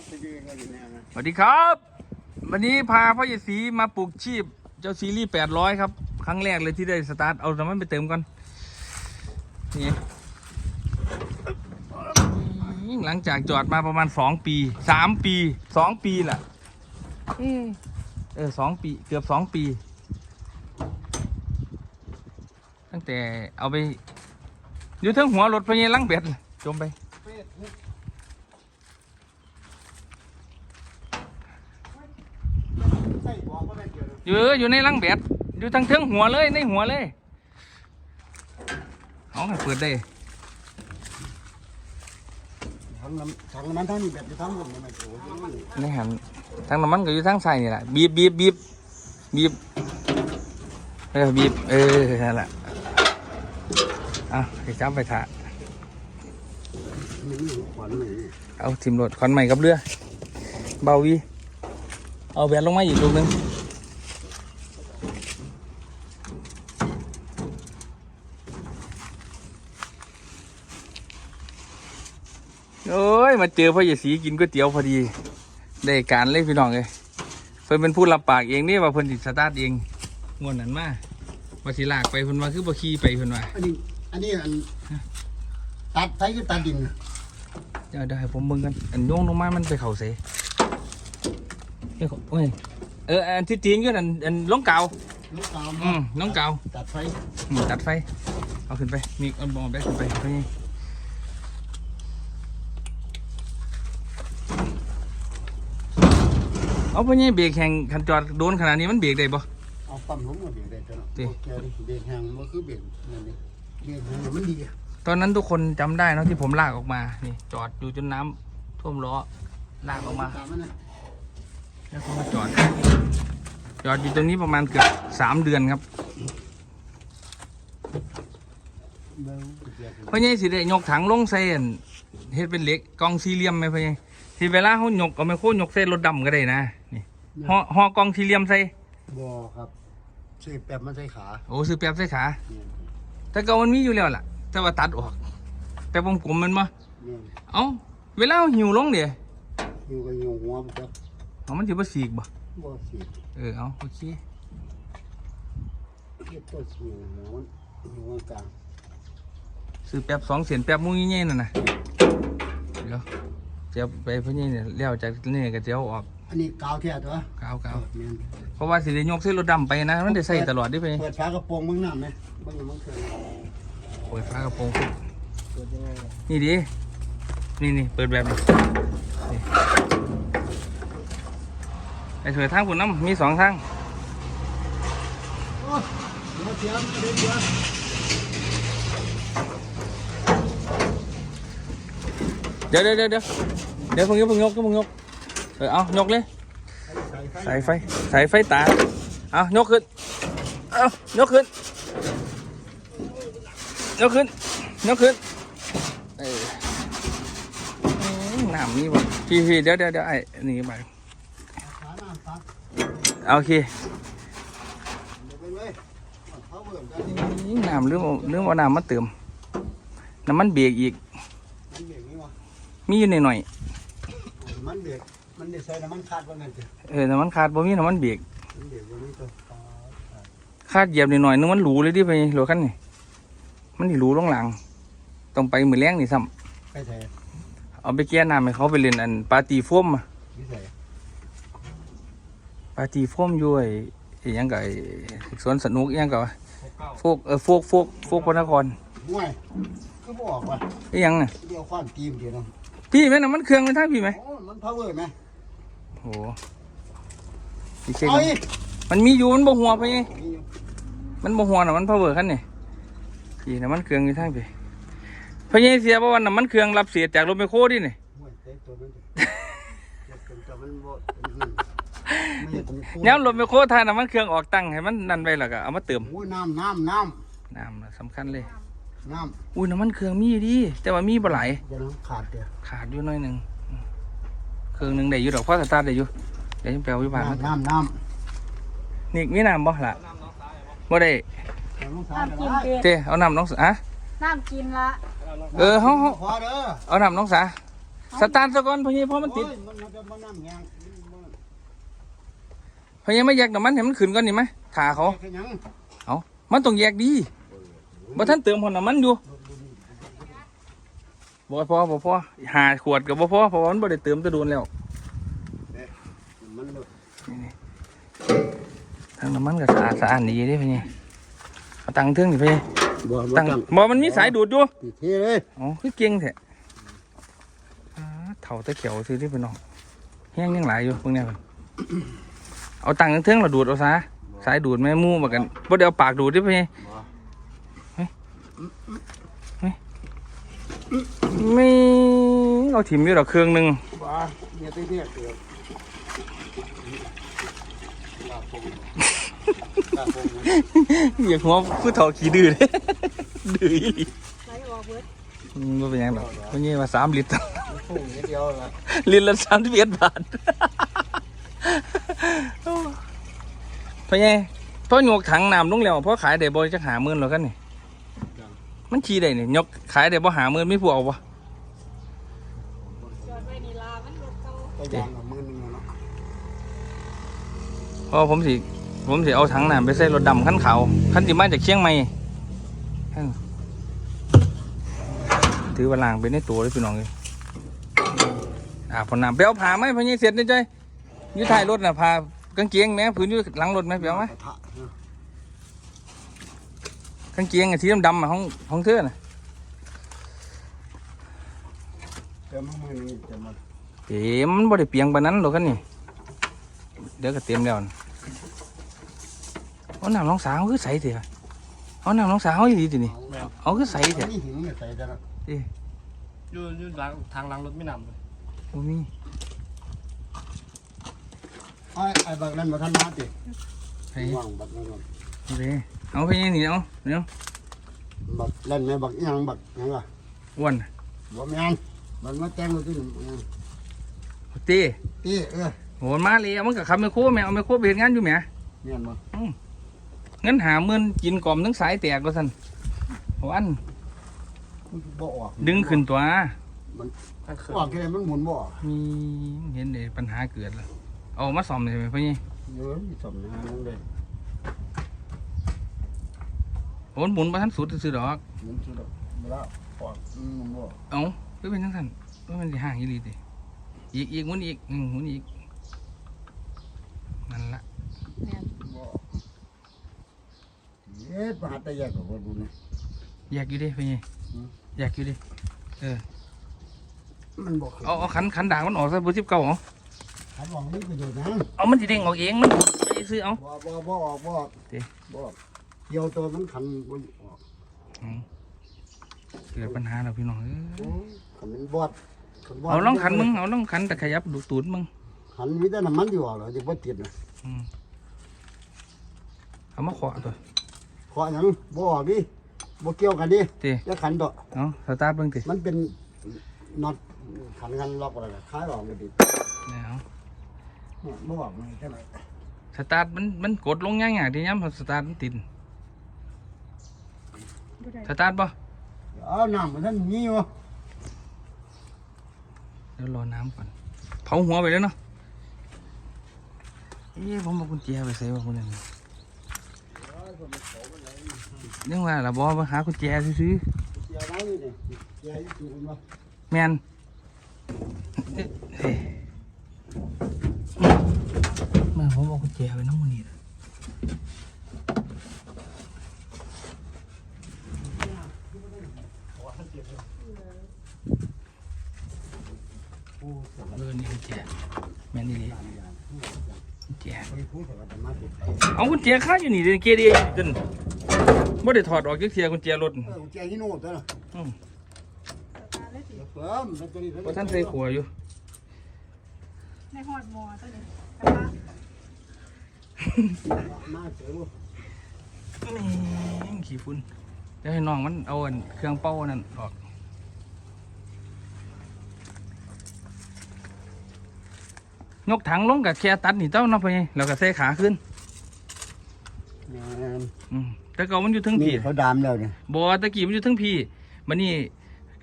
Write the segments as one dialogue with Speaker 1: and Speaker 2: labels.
Speaker 1: รับไปยืนกันอยู่แนวนะ
Speaker 2: สวัสดีครับ วันนี้พาพ่อใหญ่ศรีมาปลูกชีพ เจ้าซีรีส์แปดร้อยครับ ครั้งแรกเลยที่ได้สตาร์ท เอาน้ำมันไปเติมก่อน นี่ หลังจากจอดมาประมาณสองปีสามปีสองปีแหละเออสองปี เกือบสองปี ตั้งแต่เอาไป อยู่ทั้งหัวรถพญาลังเบ็ด จมไป
Speaker 1: เฟซบุ๊กใส่บอกว่าได้เกี่ยวเลย
Speaker 2: อยู่อยู่ในลังแบดอยู่ทั้งเทิงหัวเลยในหัวเลยเอาให้เปิดได้
Speaker 1: ทั้งน้ำทั้งน้ำมันทั้งนี้แบบอยู่ทั้งหมดเลยไหมโอ้ย
Speaker 2: ในหันทั้งน้ำมันก็อยู่ทั้งใส่นี่แหละบีบบีบบีบบีบเออบีบเออนั่นแหละเอะไปจับไปถ่า
Speaker 1: นี่ขวัญเลย
Speaker 2: เอาทิมรถคอนใหม่กับเรือเบาวีเอาแบนลงมาอีกลูกหนึงโอ้ย มาเจอพ่อใหญ่สีกินก๋วยเตี๋ยวพอดี ได้การเลยพี่น้องเลยเพิ่นเป็นผู้รับปากเองนี่ว่าเพิ่นสิสตาร์ทเองงวนนั้นมาว่าสิลากไปเพิ่นว่าคือบ่ขี่ไปเพิ่นว่า
Speaker 1: อันนี้ อันนี้อันตัดไทยคือตัดดินนะ
Speaker 2: เดี๋ยวเดี๋ยวให้ผมเบิ่งกันอันโยงลงมามันไปเข้าเสเอ้ยโอ้ยเอออันที่ตีนก็อันอันลงเก่า
Speaker 1: ลูกสาว
Speaker 2: อืมน้องเก่า
Speaker 1: ตัดไฟ
Speaker 2: อืมตัดไฟเอาขึ้นไปมีเอาบอแบกขึ้นไปไป เอาไปนี่เบรกแข่งคันจอดโดนขนาดนี้มันเบรกได้บ่
Speaker 1: เอาปั๊มลงมาเบียดได้จ้ะเนาะ
Speaker 2: ติ
Speaker 1: โอเคดิเบียดแห้งมันคือเบียดนั่นนี่เบียดแห้งมันดีอะ
Speaker 2: ตอนนั้นทุกคนจำได้เนอะที่ผมลากออกมา นี่ จอดอยู่จนน้ำท่วมล้อลากออกมา
Speaker 1: ตามมันนะ
Speaker 2: แล้วก็มาจอด จอดอยู่ตรงนี้ประมาณเกือบสามเดือนครับ
Speaker 1: เบิ่งเบียด
Speaker 2: เพราะงี้สิได้ยกถังลงใส่อั่นเฮ็ดเป็นเหล็กกองสี่เหลี่ยมไหมพ่อใหญ่ที่เวลาเขายกเอาไมโครยกใส่รถดำก็ได้นะนี่ ห่อห่อกองสี่เหลี่ยมใส่
Speaker 1: บ่ครับใส่แป๊บมันใส่ขา
Speaker 2: โอ้ซื้อแป๊บใส่ขา
Speaker 1: เนี่ย
Speaker 2: แต่ก็มันมีอยู่แล้วล่ะ แต่ว่าตัดออก แต่วงกลมมันมา
Speaker 1: เนี่ย
Speaker 2: เอ้าเวลาหิวลงเดี๋ยว
Speaker 1: อยู่กับอยู่หัวมันจะ
Speaker 2: เอามันถือว่าสีกบ่
Speaker 1: บ่สิ
Speaker 2: เออเอาโอเค
Speaker 1: เก็บตัวสิหัวมันอยู่กลาง
Speaker 2: ซื้อแป๊บสองเสียนแป๊บมุ้งเงี้ยๆนั่นน่ะเดี๋ยวเจ้าไปพ่อนี่เนี่ยเลี้ยวจากนี่ก็เจ้าออก
Speaker 1: อันนี้กาวแท้ตัว
Speaker 2: กาวกาว
Speaker 1: แม่น
Speaker 2: เพราะว่าสิได้ยกเส้นรถดำไปนะ มันได้ใส่ตลอดได้ไป
Speaker 1: เปิดฝากระโปรงมึงน้ำไหมมึงมึงเคย
Speaker 2: เปิดฝากระโปรงขึ้น
Speaker 1: เปิดยังไงล่ะ
Speaker 2: นี่ดินี่นี่เปิดแบบนี้นี่ไอ้เถื่อทางคุณน้ำมีสองทาง
Speaker 1: โอ้ยเดี๋ยวเสียเดี๋ยวเสีย
Speaker 2: เดี๋ยวเดี๋ยวเดี๋ยวเดี๋ยวเดี๋ยวเพิ่งยกเพิ่งยกเพิ่งยก เออเอายกเลย
Speaker 1: ใส่ไฟ
Speaker 2: สายไฟ สายไฟตา เอายกขึ้น เอายกขึ้น ยกขึ้น ยกขึ้น เอออืมน้ำนี่วะพี่พี่เดี๋ยวเดี๋ยวเดี๋ยวไอ้นี่ไป
Speaker 1: ขาหน้าตัด
Speaker 2: โอเคน้ำเรื่องเรื่องว่าน้ำมาเติม น้ำมันเบรกอีก
Speaker 1: มันเบรกนี่วะ
Speaker 2: มีอยหน่อย
Speaker 1: มันเบรก มันได้ใส่น้ำมันขาดว่าไงจ้ะ
Speaker 2: ๆเออน้ำมันขาดบ่มีน้ำมันเบรก
Speaker 1: มันเบรกว่านี่ตัว
Speaker 2: ขาดเหยียบหน่อยๆนึงมันหรูเลยดิไปหลวคันนี่มันสิหรูลงหลังต้องไปมือแรงนี่ซ้
Speaker 1: ไปแท้ำ
Speaker 2: เอาไปแก้น้ำให้เขาไปเล่นอันปาร์ตี้โฟมอะ
Speaker 1: นี่ใส่
Speaker 2: ปาร์ตี้โฟมอยู่ไอ้ไอ้หยังกับไอ้สวนสนุกอิหยังกับโฟกเออโฟกโฟกโฟกพระนคร
Speaker 1: ห่วยก็บอกว่า
Speaker 2: ไอ้หยังน่ะ
Speaker 1: เดี๋ยวความตีมเดียวเนาะ
Speaker 2: พี่แม่น่ะมันเครื่องมันท่าพี่ไหม
Speaker 1: โอ้มัน power ไหม
Speaker 2: โอ้พี่เช็ค
Speaker 1: เอา
Speaker 2: ก่อน
Speaker 1: อีก
Speaker 2: มันมีอยู่มันบ่หัวไปไง
Speaker 1: มีอยู่
Speaker 2: มันบ่หัวน่ะมันพาวเวอร์คันนี่พี่น่ะมันเครื่องอยู่ทางพี่พะเยเสียบ่วันน่ะมันเครื่องรับเสียจากรถไมคโครดินี่
Speaker 1: ห่วยเต็มตัวมันจะเต็มตัวมันบ่เป็นหื่นไม่ใช่ผมพูด
Speaker 2: ย้ำรถไมคโครทายน่ะมันเครื่องออกตั้งให้มันนั่นไว้แล้วก็เอามาเติม
Speaker 1: โอ้ยน้ำน้ำน้
Speaker 2: น้ำน่ะสำคัญเลยำ
Speaker 1: น้
Speaker 2: อุ้ยน้ำมันเครื่องมีอยู่ดี แต่ว่ามีบ่หลายำ
Speaker 1: เดี๋ยวน้ำขาดเดี๋ยว
Speaker 2: ขาดอยู่หน้อยหนึงอืม เครื่องหนึงได้อยู่ดอกเพราะสตาร์ทได้อยู่เดี๋ยวจะไปเอาวิบากมา
Speaker 1: น้ำน้ำน้
Speaker 2: นี่มีน้ำบ่ล่ะบ่ได้ำ
Speaker 1: เดี๋ยวน้ำขาด
Speaker 3: น้ำ
Speaker 1: เดี๋
Speaker 3: กิ
Speaker 1: ย
Speaker 3: น
Speaker 1: ว
Speaker 3: เด็ด
Speaker 2: เจ้เอาน้ำน้องสาอะ
Speaker 3: น้ำกินละ
Speaker 2: เออเฮาเฮา
Speaker 1: พอเด้อ
Speaker 2: เอาน้ำน้องสาสตาร์ทซะก่อนพะเยเพราะมันติด
Speaker 1: โอ้ยมันจะมานั่งยาง
Speaker 2: พะเยไม่แยกน้ำมันเห็นมันขึ้นก่อนนี่ไหมขาเขา
Speaker 1: แค่หยัง
Speaker 2: เอามันต้องแยกดีบ่ท่านเติมพอน้ำมันอยู่ บ่พอบ่พอหาขวดกับบ่พอเพราะว่ามันบ่ได้เติมแตะโดนแล้ว
Speaker 1: มันหลุด
Speaker 2: ทางน้ำมันก็สะอาดสะอาดดีเด้พะเยเอาตังค์เทิงนี่พะเย
Speaker 1: บ่บ่
Speaker 2: ตัง
Speaker 1: ตั้ง
Speaker 2: บ่มันมีสายดูดอยู่
Speaker 1: ติดที่เลย
Speaker 2: อ๋อคือเก่งแท้อ่าเถ่าตะเขียวซื้อที่เป็นน้องแห้งยังหลายอยู่พวกเนี้ยเพิ่นเอาตังค์เทิงๆเราดูดเอาซะสายดูดแม่มู่มากันบ่ได้เอาปากดูดที่พะเย
Speaker 1: บ่
Speaker 2: ไม่เอาถิ่มอยู่ดอกเครื่องหนึง
Speaker 1: บ่เนี่ยที่เนี่ยเกือบลาพงลาพง
Speaker 2: อย่าหัวผู้เฒ่าขี้ดื้อเด้ดื้ออีหลี
Speaker 3: ไหลออกเบิด
Speaker 2: อืมบ่เป็นหยังดอกเพราะงี้ว่าสามลิตร
Speaker 1: พงนิดเดียวละ
Speaker 2: ลิตรละสามสิบเอ็ดบาทเพราะไงพอโยกถังน้ำลงแล้วพอขายได้บ่จักหาหมื่นแล้วกันนี่ มันขี้ได้นี่ยกขายได้บ่หาหมื่นไม่พวกเอาบ่
Speaker 3: จอดไว้นี่ลามันรถเก่า
Speaker 1: ก็ยางละหมื่นหนึงเนาะ
Speaker 2: เพราะผมสิผมสิเอาถังน้ำไปใส่รถดำคันขาวคันที่มาจากเชียงใหม่อั่นถือว่าล่างไปในตัวเลยพี่น้องเลยอาบพอน้ำไปเอาผ้าไหมพอนี้เสร็จนี่จ้อยอยู่ท้ายรถน่ะผ้ากางเกงแม่ผืนอยู่หลังรถไหมเปียวไหม
Speaker 1: กระทะเนาะ
Speaker 2: กางเกงอะสีดำๆอะของของเธอน่ะ
Speaker 1: เติมมือหนึงจะมา
Speaker 2: เต็มมันบ่ได้เปียงปานนั้นหรอกกันนี่เดี๋ยวก็เต็มแล้วน่ะเอาน้ำน้องสาวคือใสเถอะเอาน้ำน้องสาวอีหลีตินี่
Speaker 1: เอา
Speaker 2: เอาคือใสเถอะ
Speaker 1: นี่หิวเนี่ยใส่แต่ละ
Speaker 4: อยู่อยู่หลังทางหลังรถไม่นำเลย
Speaker 2: บ่มี
Speaker 1: ไอ้ไอ้บักนั้นมาทันมาติ
Speaker 2: ไอ้
Speaker 1: ว่างบักนั้นก่อน
Speaker 2: เอาไป เอาไปนี่เอาเดี๋ยว
Speaker 1: บักเล่นไหมบักอิหยังบักอิหยังวะ
Speaker 2: อ้วน
Speaker 1: บ่แม่นมันมาแต่งมาที่นี่อิหยัง
Speaker 2: เต้
Speaker 1: ตี้เออ
Speaker 2: โหมันมาเลยมันก็ขับไมโครแม่เอาไมโครไปเฮ็ดงานอยู่แหม่
Speaker 1: แม่นบ่
Speaker 2: เงินหาหมื่นกินกล่อมทั้งสายแตกก็ซั่นวัน
Speaker 1: มันบ่ออก
Speaker 2: ดึงขึ้นตัว
Speaker 4: ถ้าเคย
Speaker 1: ออกแค่มันหมุนบ่ออก
Speaker 2: มีเห็นเลยปัญหาเกิดแล้วเอามาซ่อมเลยไหมพ่อนี่
Speaker 1: เยอะมีสมนะนั่นเลย
Speaker 2: โอนหมุนมาทันสุดซื้อๆดอก
Speaker 1: หมุนสุดแล้วเวลาออกอืมมันบ่ออก
Speaker 2: เอาก็เป็นทั้งสันก็เป็นสิห่างอีหลีติอีกอีกหมุนอีกอืมหมุนอีกนั่นละ
Speaker 3: แม่น
Speaker 1: บ่ออกเอ๊ะมาหาแต่แยกกับบ่ดูนี่
Speaker 2: อยากอยู่เดิพ่อนี่
Speaker 1: อืม
Speaker 2: อยากอยู่เดิ
Speaker 1: มันบ่ขึ้น
Speaker 2: เอาเอาขันขันด่างมันออกซะเบอร์สิบเก้าเอา
Speaker 1: ขันหวังนี่ประโยชน์นะ
Speaker 2: เอามันสิเด้งออกเองมันไปซื้อเอา
Speaker 1: บ่บ่บ่ออกบ่ออก
Speaker 2: ติ
Speaker 1: บ่ออก เกี่ยวตัวมันขันบ่ออก
Speaker 2: อืมเกิดปัญหาแล้วพี่น้องเอ้ย
Speaker 1: โอ้ยขันมันบอดขันบด
Speaker 2: เอาลองขันมึงเอาลองขันแต่ขยับดูตูดมึง
Speaker 1: ขันมีแต่น้ำมันอยู่ออกเหรอจะบ่ติดนะ
Speaker 2: อืมเอามาขวาตัว
Speaker 1: ขอหยังบ่ออกดิบ่เกี่ยวกันดิ
Speaker 2: ติ
Speaker 1: จะขันตัว
Speaker 2: เอาสตาร์ทเบิ่งติ
Speaker 1: มันเป็นน็อตขันกันล็อกอะไรนะคล้ายออกไม่ดี
Speaker 2: เนี่ยเอา
Speaker 1: เนี่ยบ่ออกไม่ใช่ไหม
Speaker 2: สตาร์ทมันมันกดลงง่ายๆที่ย้ำพอสตาร์ทมันติด
Speaker 3: บ่ได้
Speaker 2: สตาร์ทป่ะ
Speaker 1: เอาน้ำมันท่านมีอยู่
Speaker 2: เดี๋ยวรอน้ำก่อน เผาหัวไปแล้วเนาะเอ๊ะผมเอากุญแจไปใส่ว่าคุณนั่นเรื่องว่าเราบอกว่าหากุญแจซื้อ
Speaker 1: เสียไว้นี่เนี่ยเสียอยู่คุณว่า
Speaker 2: ๆแมนเอ๊ะเฮ้ยมาผมเอากุญแจไปน้องมันนี่นะ
Speaker 1: โอ้ เสีย
Speaker 2: เออนี่กุญแจแมนนี่เลยกุญแจ
Speaker 1: ไปพูดกับธรรมะติด
Speaker 2: เอากุญแจค้าอยู่นี่เดนเกดีจนไม่ได้ถอดออกจากเสียกุญแจรถ
Speaker 1: เออใจฮิโน่ตัวน่ะ
Speaker 2: อืม
Speaker 3: สตาร์ทเลยสิ
Speaker 1: เดี๋ยวเฟิร์มแล้วตัวนี้
Speaker 2: เพราะท่านใส่ขัวอยู่
Speaker 3: ในฮอดหมอตัวนี้กระบะ
Speaker 1: มาเจอบ่
Speaker 2: นี่ขี้ฝุ่นเดี๋ยวให้น้องมันเอาอันเครื่องเป่าอันนั่นออก ยกถังลงกับแค่ตัดนี่เต้าเนาะไปแล้วก็ใส่ขาขึ้น
Speaker 1: แม่น
Speaker 2: อืมแต่เก่ามันอยู่เทั้ง
Speaker 1: นี่
Speaker 2: พี่
Speaker 1: เขาดามแล้วเนี่ย
Speaker 2: บอตะกี้มันอยู่เทั้งพี่มันนี่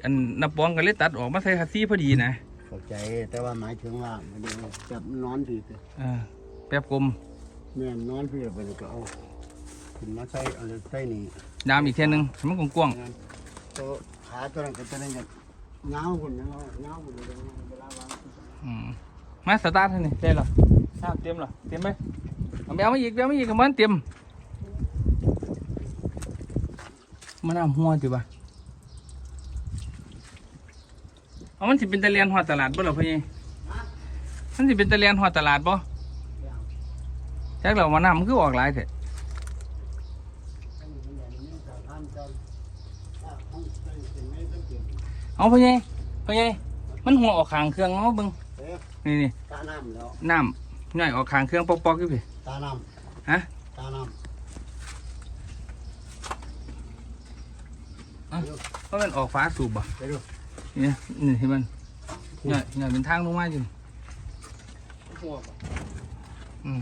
Speaker 2: อันนับปองกันเลยตัดออกมาใส่คัสซี่พอดีนะ
Speaker 1: เข้าใจแต่ว่าหมายถึงว่ามันเดี๋ยวจับนอนถือแต่
Speaker 2: เออแป๊บกลม
Speaker 1: แม่นนอนถือไปแล้วก็เอาขึ้นมาใส่เอะไรใส่นี่
Speaker 2: ดามอีกเท่ยหนึงให้มันกว้าง
Speaker 1: งานตัวขาตัวนั้นก็จะได้แบบเงาหุ่นนะเงาหุ่นเลยเวลาวาง
Speaker 2: ๆอืม มาสตาร์ทให้นี่ได้หรอน้ำเต็มหรอเต็มไหมเอาไปเอามาอีกเอามาอีกกับมันเต็มมันน้ำหัวจิบ่ะเอามันสิเป็นตะเลียนหอดตลาดบ่หรอพี่มันสิเป็นตะเลียนหอดตลาดบ่จักเรามาน้ำมันคือออกหลายเถอะเอาพ่อใหญ่พี่มันหัวออกขางเครื่องเนาะบิ่ง นี่นี่
Speaker 1: ตาน้ำแล้ว
Speaker 2: น้ำย่อยออกขางเครื่องปอกๆอยู่พี่
Speaker 1: ตาน้
Speaker 2: ฮะำ
Speaker 1: ตาน้
Speaker 2: เพราะมันออกฟ้าสูบบ่ำ
Speaker 1: ไปดู
Speaker 2: นี่นี่เห็นมันย่อยย่อยเป็นทางลงมาจริง
Speaker 4: หัวบ่
Speaker 2: อืม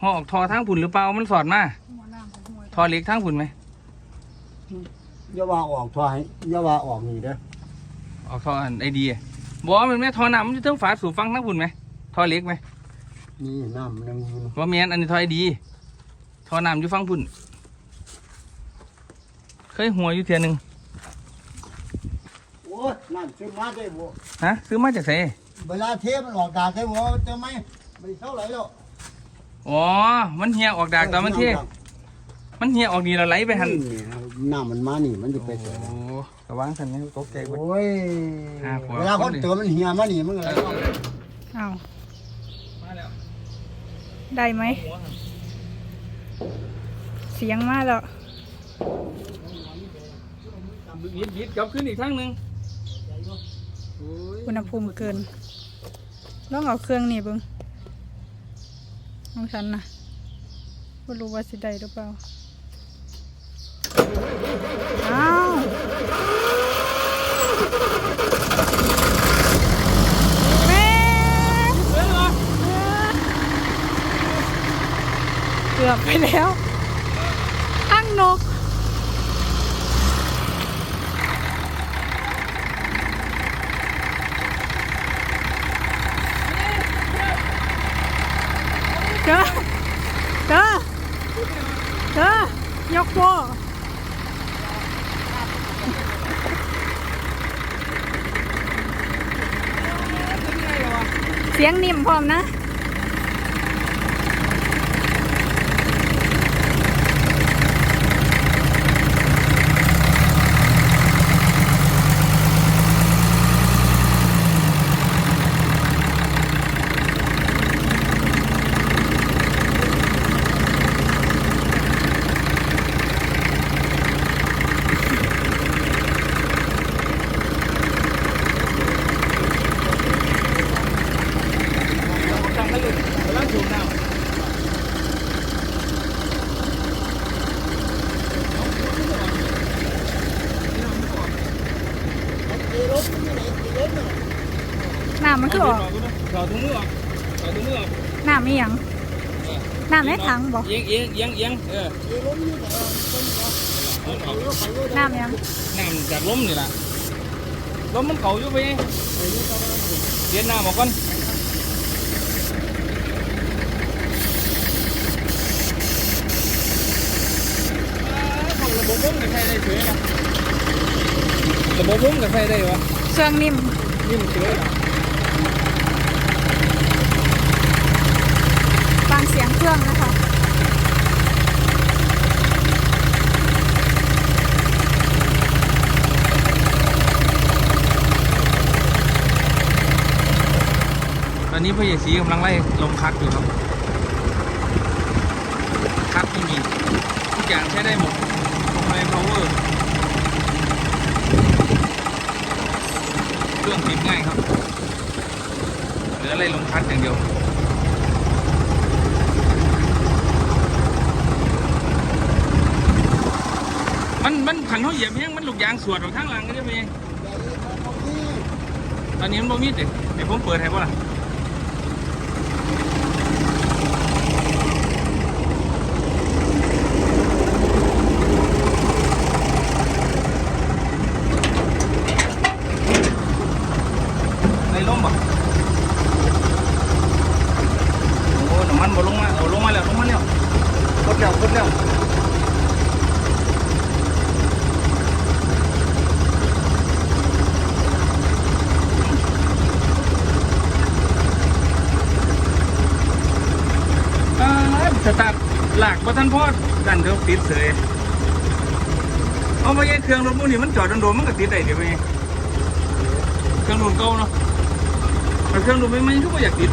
Speaker 2: หัวออกทอทางผุนหรือเปล่ามันสอดมา
Speaker 3: หัวน้ำของหัว
Speaker 2: ทอเล็กทางผุนไหม
Speaker 1: อย่าว่าออกถอยอย่าว่าออกนี่เด้อ
Speaker 2: ออกทออันไอเดีย บอกว่ามันแม่ทอน้ำมันจะต้องฝาสูบฟังทางผุนไหมทอเล็กไหม
Speaker 1: นี่น้ำมันมี
Speaker 2: ว่าแม่นอันนี้ทอไอดีทอน้ำอยู่ฟังผุนเคยหัวอยู่เทียหนึง
Speaker 1: โอ้ยน้ำซื้อมาได้บ่
Speaker 2: ฮะซื้อมาจากไหน
Speaker 1: เวลาเทมันออกดาดได้บ่เจอไหมไม่เท่าไหร่หรอก
Speaker 2: อ๋อมันเหี่ยออกดากตอนมันเทมันเหี่ยออกนี่เราไหลไปหัน
Speaker 1: นี่น้ำมันมานี่มันจะไป
Speaker 2: โอ้
Speaker 1: เสร็จ
Speaker 2: ระวังทันนะตกใจเบิด
Speaker 1: โอ้ย
Speaker 2: ห้าขวบ
Speaker 1: เวลาคนเติมมันเหี่ยมานี่มันก็เลย
Speaker 3: อ้าว
Speaker 2: มาแล้ว
Speaker 3: ได้ไหม
Speaker 2: หัวหัน
Speaker 3: เสียงมาแล้ว
Speaker 2: บิดบิดกลับขึ้นอีกทั้งหนึ่งโอ้ย
Speaker 3: อุณหภูมิเกินลองเอาเครื่องนี่เบิ่งของฉันนะไม่รู้ว่าสิได้หรือเปล่า อ้าวแม่ เกือบไปแล้วอ้างนก เด้อเด้อเด้อยกโปเสียง นิ่มพร้อมนะ
Speaker 2: จังกันเลยกำลังสูบน้ำ
Speaker 3: น้ำมันคือออก
Speaker 2: ถอดถุงมือออกถอดถุงมือออก
Speaker 3: น้ำมีหยัง น้ำในถัง บอก
Speaker 2: เอียงเอียงเอียงเอียงเออเอาเอา
Speaker 3: น้ำหยัง
Speaker 2: น้ำจากลมนี่แหละลมมันเก่าอยู่ไปเรียนน้ำออกก่อนระบบพุ่มกับใครได้เฉยนะระบบพุ่มกับใครได้วะ
Speaker 3: เครื่องนิ่ม
Speaker 2: นี่มันเฉยนะ
Speaker 3: ฟังเสียงเครื่องนะคะ
Speaker 2: นี้พ่อใหญ่สีกำลังไล่ลมคักอยู่ครับ คักไม่มี ทุกอย่างใช้ได้หมดลมไฟพาวเวอร์เครื่องติดง่ายครับ เหลืออะไรลมคัดอย่างเดียวมันมันขันเขาเหยียบแห้งมันลูกยางสวดออกทางหลังก็ได้ไหมตอนนี้มันบ่มีดเด็กเดี๋ยวผมเปิดให้ป่ะล่ะำมันบ่ลงมาเอาลงมาแล้วลงมาแล้วกดแล้วกดแล้วอ่าสตาร์ทหลาก บ่ทันพอดันเดี๋ยวติดเสยเอาไปยังเครื่องรถมูนี่มันจอดโดนๆมันก็ติดได้เดี๋ยวไปเครื่องรุ่นเก่าเนาะแต่เครื่องรุ่นใหม่ๆก็บ่อยากติด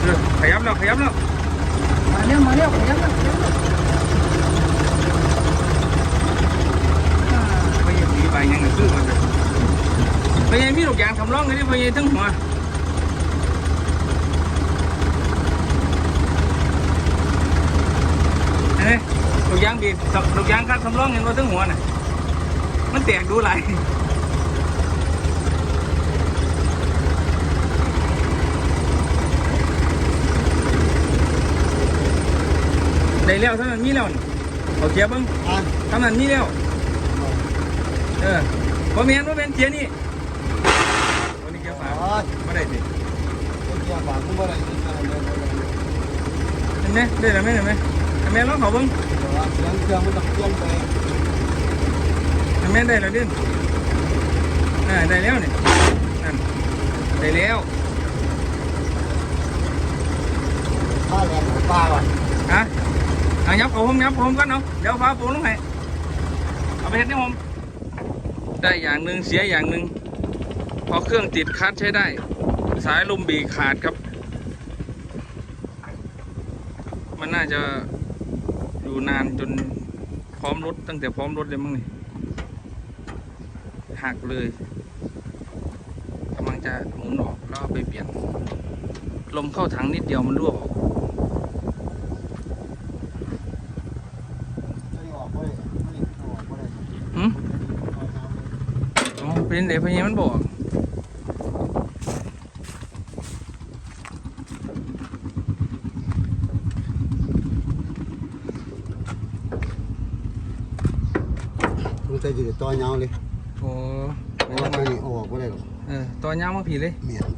Speaker 2: เออขยับแล้วขยับแล้วมาเร็วมาเร็วขยับแล้วขยับแล้วอ่าไปยังมีใบยังไงซื้อมาเลยไปยังมีลูกยางทำร่องเลยนี่ไปยังทั้งหัวเห็นไหม ลูกยางบีบลูกยางคัดทำร่องเห็นว่าทั้งหัวน่ะ มันแตกดูไหลายได้แล้วเท่านั้นมีแล้วนี่เอาเกียร์เบิ้ง
Speaker 1: อะ
Speaker 2: เท่านั้นมีแล้ว เออพอแมนพอแมนเกียร์นี่วันนี้เกียร์ฝา
Speaker 1: อ๋อ
Speaker 2: ไม่ได้สิ
Speaker 1: เกียร์บาดมันบ่ได้ยินอะไรเลย
Speaker 2: เห็นไหมได้แล้วไหมเห็นไหม เห็นไหมลองเขาเบิ้ง
Speaker 1: เสียงเครื่องมันต้องเคลื่อนไป
Speaker 2: เห็นไหมได้แล้วเด่นอ่าได้แล้วนี่นั่นได้แล้ว
Speaker 1: ถ้าแรงของป้าก่อน
Speaker 2: ฮะเอายับผมยับผมกันเนาะเดี๋ยวฟ้าปูลงให้เอาไปเฮ็ดนี่ผมได้อย่างหนึ่งเสียอย่างหนึ่งพอเครื่องติดคัดใช้ได้ สายลมบีขาดครับ มันน่าจะ นานจนพร้อมรถตั้งแต่พร้อมรถเลยมั้งนี่หักเลยกำลังจะหมุนออกแล้วเอาไปเปลี่ยน ลมเข้าถังนิดเดียวมันรั่วออก
Speaker 1: ไม่ออกบ่ได้ไม่ออกบ่ได้
Speaker 2: หืมอ๋อเป็นเด็กพญามันบอก
Speaker 1: ต้องใส่อยู่ในตัวยาวเลย
Speaker 2: โอ้
Speaker 1: เพราะว่าตัวนี้เอาออกบ่ได้หรอก
Speaker 2: เออตัวยาวมาผีเลย
Speaker 1: เมียน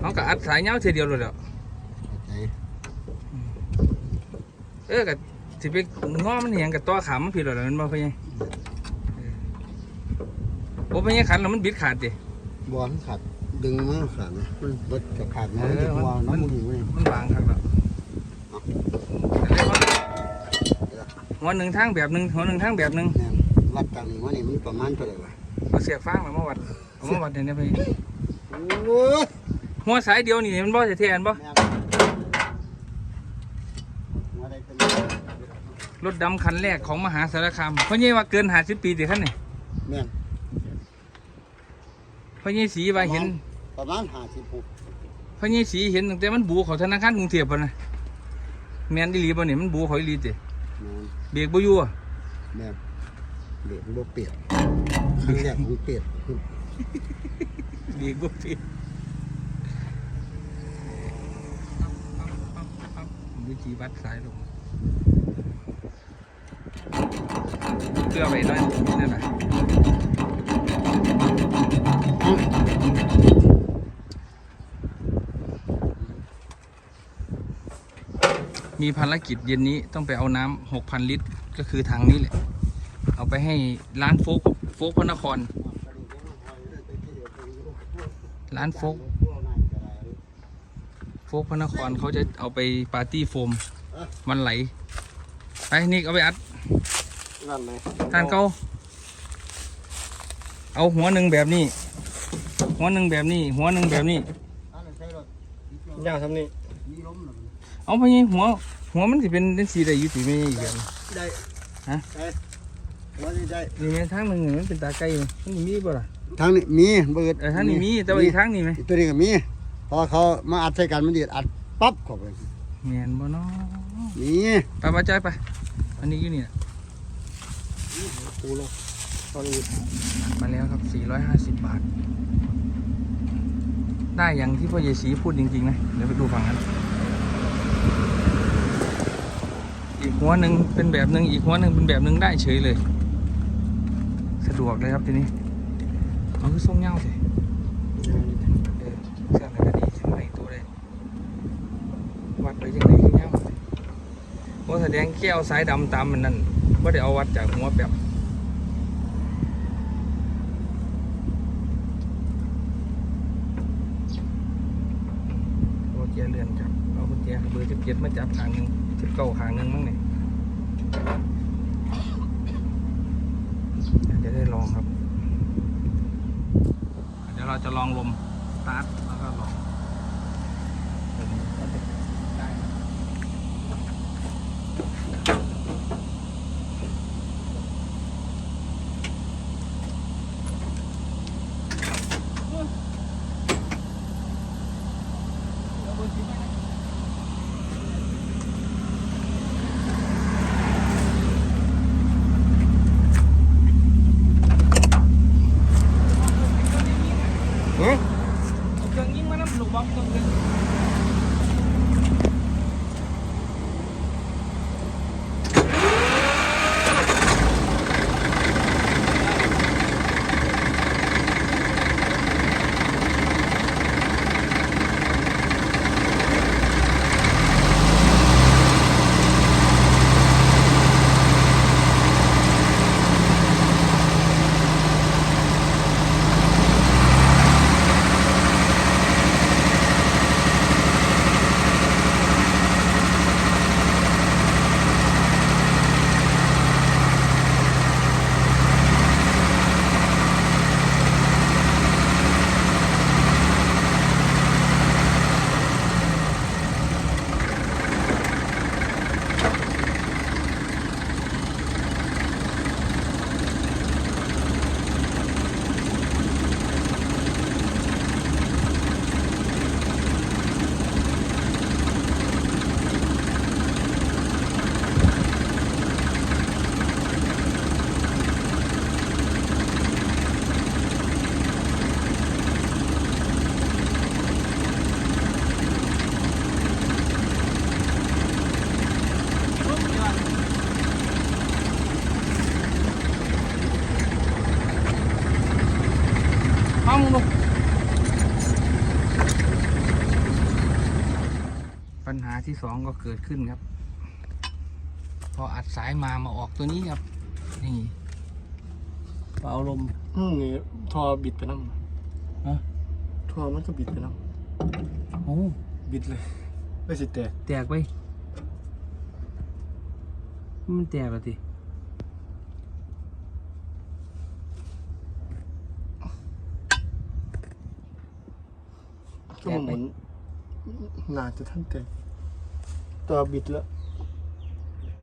Speaker 2: เขาก็อัดสายยาวเทีเดียวเลยแหล้ว
Speaker 1: ใจ
Speaker 2: เออกับสิไปง้อมันเหียงกับตัวขามันผีเลยแหล้วมันบ่พญาเออโอ้พญาขันแล้วมันบิดขาดดิ
Speaker 1: บอลขาดดึงมันขาดนะมันรถจะขาดนะ
Speaker 2: เออ
Speaker 1: มัน
Speaker 2: มัน
Speaker 1: น้ำมันอยู่นี่
Speaker 2: มันบางครับแล้วหัวหนึ่งทางแบบหนึ่งหัวหนึ่งทางแบบหนึ่ง
Speaker 1: แม่นวัดกันว่านี่มันประมาณเท่าไหร่วะ
Speaker 2: เอาเสียบฟางมามาวัดเอามาวัดเห็นไหมพญา
Speaker 1: โอ้ย
Speaker 2: หัวสายเดียวนี่มันบ่จะเทียนบ่
Speaker 1: แม่นหัวได้เป็น
Speaker 2: รถดำคันแรกของมหาสารคามเพราะนี่ว่าเกินห้าสิบปีติขั้นนี่
Speaker 1: แม่น
Speaker 2: เพราะนี่สีว่าเห็น
Speaker 1: ประมาณห้าสิบหก
Speaker 2: เพราะนี่สีเห็นตั้งแต่มันบูเขาธนาคารกรุงเทพฯปะนะแมนดีหลีบ่เนี่ยมันบูเขาอีหลีติ
Speaker 1: แม่น
Speaker 2: เบรกบ่อยู่อะ
Speaker 1: แม่น เบรกมันบ่เปียกครั้งแรกของเปียกคือ
Speaker 2: เบรกบ่ปิดวิธีวัดสายลงเกลือไปหน่อยนั่นน่ะมีภารกิจเย็นนี้ต้องไปเอาน้ำหกพันลิตร ก็คือทางนี้แหละ เอาไปให้ร้านโฟกโฟกพระนคร ร้านโฟกโฟกพระนครเขาจะเอาไปปาร์ตี้โฟมมันไหล ไปนี่เอาไปอัด
Speaker 1: นั่นเลย
Speaker 2: ทานเกาเอาหัวหนึ่งแบบนี้ หัวหนึ่งแบบนี้ หัวหนึ่งแบบนี้
Speaker 4: ยาวทำนี่
Speaker 1: มีล้มหรือ
Speaker 2: เอาไปนี่หัว หัวมันสิเป็นเป็นสีใดอยู่สีไม่อีกแบบนี้
Speaker 1: ได้
Speaker 2: ฮะ
Speaker 1: ได้หัวนี่ได้
Speaker 2: นี่แม่นทางหนึ่งนี่มันเป็นตาไก่ไหมมันมีบ่ล่ะ
Speaker 1: ทางนี้มีเบิด
Speaker 2: เออทางนี้มีแต่ว่าอีกทางนี้ไหม
Speaker 1: ตัวนี้ก็มีพอเขามาอัดใส่กันมันเดือดอัดปั๊บเข้าไป
Speaker 2: แม่นบ่เนาะ
Speaker 1: มี
Speaker 2: ไปมาใจอยไปอันนี้อยู่นี่น่ะ
Speaker 1: กูลงตอนนี้
Speaker 2: มาแล้วครับ 450 บาท ได้อย่างที่พ่อเยสีพูดจริงๆนะเดี๋ยวไปดูฝั่งนั้นอีกหัวหนึ่งเป็นแบบหนึ่งอีกหัวหนึ่งเป็นแบบหนึ่งได้เฉยเลย สะดวกเลยครับทีนี้เอาคือทรงเงาสิเออเสื้อกันดีจังไหรตัวเลยวัดไปยังไงคือเงาว่าะแสดงแก้วสายดำตามมันนั่นว่าได้เอาวัดจากหัวแบบเลื่อนจับเอากุญแจเบอร์สิบเจ็ดมาจับหางหนึ่งสิบเก้าหางหนึ่งมั้งเนี่ย จะลองลมสตาร์ท ที่สองก็เกิดขึ้นครับ พออัดสายมามาออกตัวนี้ครับนี่เป่าลม
Speaker 4: อืมนี่ทอบิดไปน้
Speaker 2: ฮะำ
Speaker 4: ทอมันก็บิดไปน้
Speaker 2: โอ้ำ
Speaker 4: บิดเลยไม่สิแตก
Speaker 2: แตกไปมันแตกแล้วที
Speaker 4: ก็มันหมุนน่าจะท่านแตก ตัวบิดแล้ว